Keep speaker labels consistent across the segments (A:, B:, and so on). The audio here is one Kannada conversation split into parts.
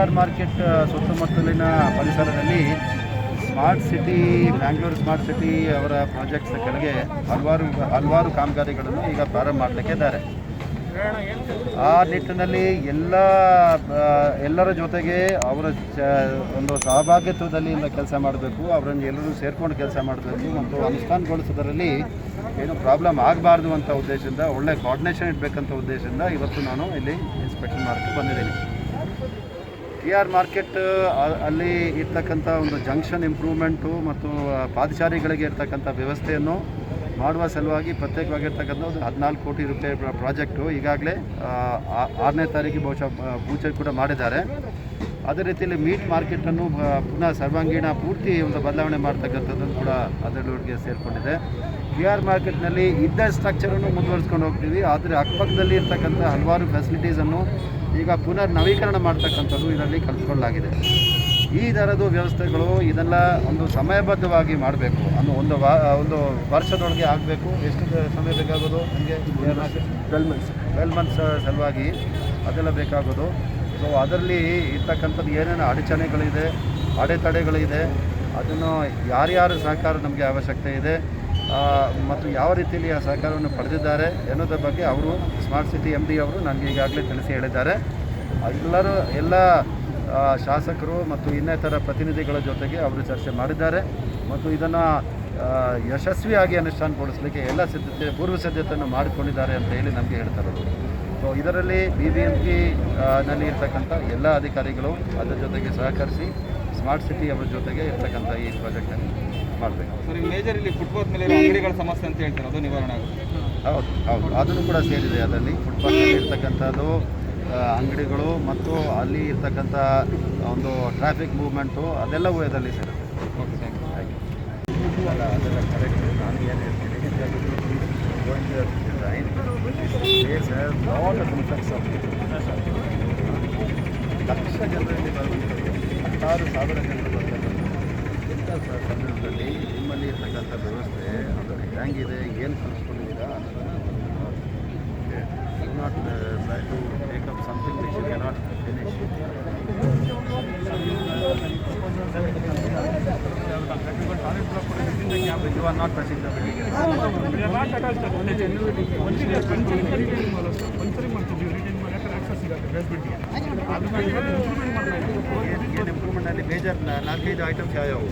A: ಆರ್ ಮಾರ್ಕೆಟ್ ಸುತ್ತಮುತ್ತಲಿನ ಪರಿಸರದಲ್ಲಿ smart city Bangalore smart city ಅವರ ಪ್ರಾಜೆಕ್ಟ್ಸ್ ಕೆಳಗೆ ಹಲವಾರು ಹಲವಾರು ಕಾಮಗಾರಿಗಳನ್ನು ಈಗ ಪ್ರಾರಂಭ ಮಾಡಲಿಕ್ಕೆ ಇದ್ದಾರೆ. ಆ ನಿಟ್ಟಿನಲ್ಲಿ ಎಲ್ಲ ಎಲ್ಲರ ಜೊತೆಗೆ ಅವರ ಒಂದು ಸಹಭಾಗಿತ್ವದಲ್ಲಿ ಕೆಲಸ ಮಾಡಬೇಕು, ಅವರನ್ನು ಎಲ್ಲರೂ ಸೇರ್ಕೊಂಡು ಕೆಲಸ ಮಾಡಬೇಕು ಮತ್ತು ಅನುಷ್ಠಾನಗೊಳಿಸೋದರಲ್ಲಿ ಏನು ಪ್ರಾಬ್ಲಮ್ ಆಗಬಾರ್ದು ಅಂತ ಉದ್ದೇಶದಿಂದ, ಒಳ್ಳೆ ಕೋಆರ್ಡಿನೇಷನ್ ಇಡಬೇಕಂತ ಉದ್ದೇಶದಿಂದ ಇವತ್ತು ನಾನು ಇಲ್ಲಿ ಇನ್ಸ್ಪೆಕ್ಷನ್ ಮಾಡೋಕ್ಕೆ ಬಂದಿದ್ದೀನಿ. ಟಿ ಆರ್ ಮಾರ್ಕೆಟ್ ಅಲ್ಲಿ ಇರ್ತಕ್ಕಂಥ ಒಂದು ಜಂಕ್ಷನ್ ಇಂಪ್ರೂವ್ಮೆಂಟು ಮತ್ತು ಪಾದಚಾರಿಗಳಿಗೆ ಇರ್ತಕ್ಕಂಥ ವ್ಯವಸ್ಥೆಯನ್ನು ಮಾಡುವ ಸಲುವಾಗಿ ಪ್ರತ್ಯೇಕವಾಗಿರ್ತಕ್ಕಂಥ ಒಂದು ಹದಿನಾಲ್ಕು ಕೋಟಿ ರೂಪಾಯಿ ಪ್ರ- ಪ್ರಾಜೆಕ್ಟು ಈಗಾಗಲೇ ಆರನೇ ತಾರೀಕು ಬಹುಶಃ ಪೂಜೆ ಕೂಡ ಮಾಡಿದ್ದಾರೆ. ಅದೇ ರೀತಿಯಲ್ಲಿ ಮೀಟ್ ಮಾರ್ಕೆಟನ್ನು ಪುನಃ ಸರ್ವಾಂಗೀಣ ಪೂರ್ತಿ ಒಂದು ಬದಲಾವಣೆ ಮಾಡ್ತಕ್ಕಂಥದ್ದನ್ನು ಕೂಡ ಅದರೊಳಗೆ ಸೇರಿಕೊಂಡಿದೆ. ಟಿ ಆರ್ ಮಾರ್ಕೆಟ್ನಲ್ಲಿ ಇದ್ದ ಸ್ಟ್ರಕ್ಚರನ್ನು ಮುಂದುವರಿಸ್ಕೊಂಡು ಹೋಗ್ತೀವಿ. ಆದರೆ ಅಕ್ಕಪಕ್ಕದಲ್ಲಿ ಇರ್ತಕ್ಕಂಥ ಹಲವಾರು ಫೆಸಿಲಿಟೀಸನ್ನು ಈಗ ಪುನರ್ ನವೀಕರಣ ಮಾಡ್ತಕ್ಕಂಥದ್ದು ಇದರಲ್ಲಿ ಕಲ್ತ್ಕೊಳ್ಳಲಾಗಿದೆ ಈ ಥರದ್ದು ವ್ಯವಸ್ಥೆಗಳು ಇದೆಲ್ಲ ಒಂದು ಸಮಯಬದ್ಧವಾಗಿ ಮಾಡಬೇಕು. ಅನ್ನೋ ಒಂದು ವಾ ಒಂದು ವರ್ಷದೊಳಗೆ ಆಗಬೇಕು. ಎಷ್ಟು ಸಮಯ ಬೇಕಾಗೋದು ನನಗೆ ಟ್ವೆಲ್ ಮಂತ್ಸ್ ಟ್ವೆಲ್ ಮಂತ್ಸ್ ಸಲುವಾಗಿ ಅದೆಲ್ಲ ಬೇಕಾಗೋದು. ಸೊ ಅದರಲ್ಲಿ ಇರ್ತಕ್ಕಂಥದ್ದು ಏನೇನು ಅಡಚಣೆಗಳಿದೆ ಅಡೆತಡೆಗಳಿದೆ ಅದನ್ನು ಯಾರ್ಯಾರ ಸಹಕಾರ ನಮಗೆ ಅವಶ್ಯಕತೆ ಇದೆ ಮತ್ತು ಯಾವ ರೀತಿಯಲ್ಲಿ ಆ ಸಹಕಾರವನ್ನು ಪಡೆದಿದ್ದಾರೆ ಅನ್ನೋದ್ರ ಬಗ್ಗೆ ಅವರು ಸ್ಮಾರ್ಟ್ ಸಿಟಿ ಎಂ ಡಿ ಅವರು ನನಗೆ ಈಗಾಗಲೇ ತಿಳಿಸಿ ಹೇಳಿದ್ದಾರೆ. ಎಲ್ಲರೂ, ಎಲ್ಲ ಶಾಸಕರು ಮತ್ತು ಇನ್ನಿತರ ಪ್ರತಿನಿಧಿಗಳ ಜೊತೆಗೆ ಅವರು ಚರ್ಚೆ ಮಾಡಿದ್ದಾರೆ. ಮತ್ತು ಇದನ್ನು ಯಶಸ್ವಿಯಾಗಿ ಅನುಷ್ಠಾನಗೊಳಿಸಲಿಕ್ಕೆ ಎಲ್ಲ ಸಿದ್ಧತೆ, ಪೂರ್ವ ಸಿದ್ಧತೆಯನ್ನು ಮಾಡಿಕೊಂಡಿದ್ದಾರೆ ಅಂತ ಹೇಳಿ ನಮಗೆ ಹೇಳ್ತಾರೆ ಸೊ, ಇದರಲ್ಲಿ ಬಿ ಬಿ ಎಂ ಪಿ ನಲ್ಲಿ ಇರ್ತಕ್ಕಂಥ ಎಲ್ಲ ಅಧಿಕಾರಿಗಳು ಅದರ ಜೊತೆಗೆ ಸಹಕರಿಸಿ ಸ್ಮಾರ್ಟ್ ಸಿಟಿ ಅವರ ಜೊತೆಗೆ ಇರ್ತಕ್ಕಂಥ ಈ ಪ್ರಾಜೆಕ್ಟನ್ನು ಮಾಡಬೇಕು.
B: ಸರ್ ಈ ಮೇಜರ್ ಇಲ್ಲಿ ಫುಟ್ಪಾತ್ ಮೇಲೆ ಅಂಗಡಿಗಳ ಸಮಸ್ಯೆ ಅಂತ ಹೇಳ್ತಾರೆ ಅದು ನಿವಾರಣೆ ಆಗುತ್ತೆ.
A: ಹೌದು ಹೌದು. ಅದನ್ನು ಕೂಡ ಸೇರಿದೆ ಅದರಲ್ಲಿ. ಫುಟ್ಪಾತ್ನಲ್ಲಿ ಇರ್ತಕ್ಕಂಥದ್ದು ಅಂಗಡಿಗಳು ಮತ್ತು ಅಲ್ಲಿ ಇರ್ತಕ್ಕಂಥ ಒಂದು ಟ್ರಾಫಿಕ್ ಮೂವ್ಮೆಂಟು ಅದೆಲ್ಲವೂ ಇದರಲ್ಲಿ ಸೇರುತ್ತೆ.
B: ಓಕೆ ಥ್ಯಾಂಕ್ ಯು
A: ಹಾಗೆ ಅಲ್ಲ ಅದೆಲ್ಲ ಕರೆಕ್ಟ್ ನಾನು ಏನು ಹೇಳ್ತೀನಿ going to design place lot of infects of lakh ಜನರಲ್ಲಿ ಬರುವಂಥದ್ದು ಹತ್ತಾರು ಸಾವಿರ ಜನರು ಬರ್ತಾರೆ ಇಂಥ ಸ- ಸಂದರ್ಭದಲ್ಲಿ ನಿಮ್ಮಲ್ಲಿ ಇರ್ತಕ್ಕಂಥ ವ್ಯವಸ್ಥೆ ಅದು ಹೇಗಿದೆ ಏನು ಕಲಿಸ್ಕೊಂಡಿದ್ದೀರಾ ಅನ್ನೋದನ್ನು not try to take up something which you cannot finish You are not touching the building. ಏನು ಇಂಪ್ರೂವ್ಮೆಂಟಲ್ಲಿ ಮೇಜರ್ ನಾಲ್ಕೈದು ಐಟಮ್ಸ್ ಯಾವ್ಯಾವು?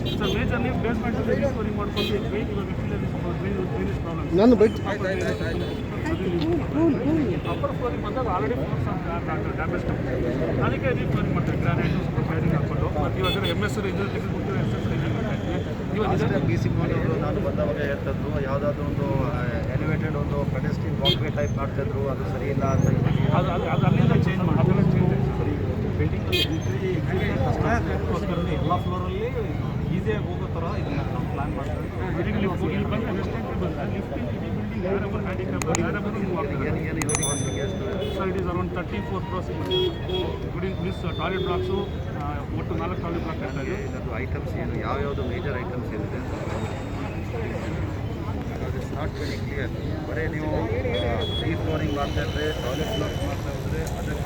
C: ನಾನು ಬೈಟ್
D: ಅಪ್ಪರ್ ಫ್ಲೋರಿಂಗ್ ಬಂದಾಗ ಆಲ್ರೆಡಿ ಡ್ಯಾಮೇಜ್ ಅದಕ್ಕೆ ರೀಫ್ಲೋರಿಂಗ್ ಮಾಡ್ತಾರೆ. ಗ್ರಾನೈಟ್ ಫ್ಲೋರಿಂಗ್ ಹಾಕ್ಕೊಂಡು. ಮತ್ತು ಇವಾಗ ಎಂ ಎಸ್ ಇದು ಇವಾಗ
A: ಬಿ ಸಿ ನಾನು ಬಂದವಾಗ ಯಾವುದಾದ್ರೂ ಒಂದು ಎಲಿವೇಟೆಡ್ ಒಂದು ಪೆಡೆಸ್ಟ್ರಿಯನ್ ವಾಕ್ವೇ ಟೈಪ್ ಮಾಡ್ತಿದ್ರು ಅದು ಸರಿ ಇಲ್ಲ ಅಂತ ಹೇಳಿ.
D: ಅದು ಅದು ಅದು ಅಲ್ಲಿಂದ ಎಲ್ಲ ಫ್ಲೋರಲ್ಲಿ ಈಸಿಯಾಗಿ ಹೋಗೋ ಥರ ಇದನ್ನ ನಾವು ಪ್ಲಾನ್ ಮಾಡ್ತೀವಿ
A: ಒಂದು
D: it is around thirty four crores including miss toilet blocks ಒಟ್ಟು ನಾಲ್ಕು ಟಾಯ್ಲೆಟ್ ಬ್ಲಾಕ್
A: ಇದರದ್ದು ಐಟಮ್ಸ್ ಏನು ಯಾವ್ಯಾವುದು ಮೇಜರ್ ಐಟಮ್ಸ್ ಏನಿದೆ ನಾಟ್ ವೆರಿ ಕ್ಲಿಯರ್ ಬರೀ ನೀವು ಫ್ರೀ ಫ್ಲೋರಿಂಗ್ ಮಾಡ್ತಾ ಇದ್ರೆ ಟಾಯ್ಲೆಟ್ ಬ್ಲಾಕ್ ಮಾಡ್ತಾ ಹೋದರೆ ಅದಕ್ಕೆ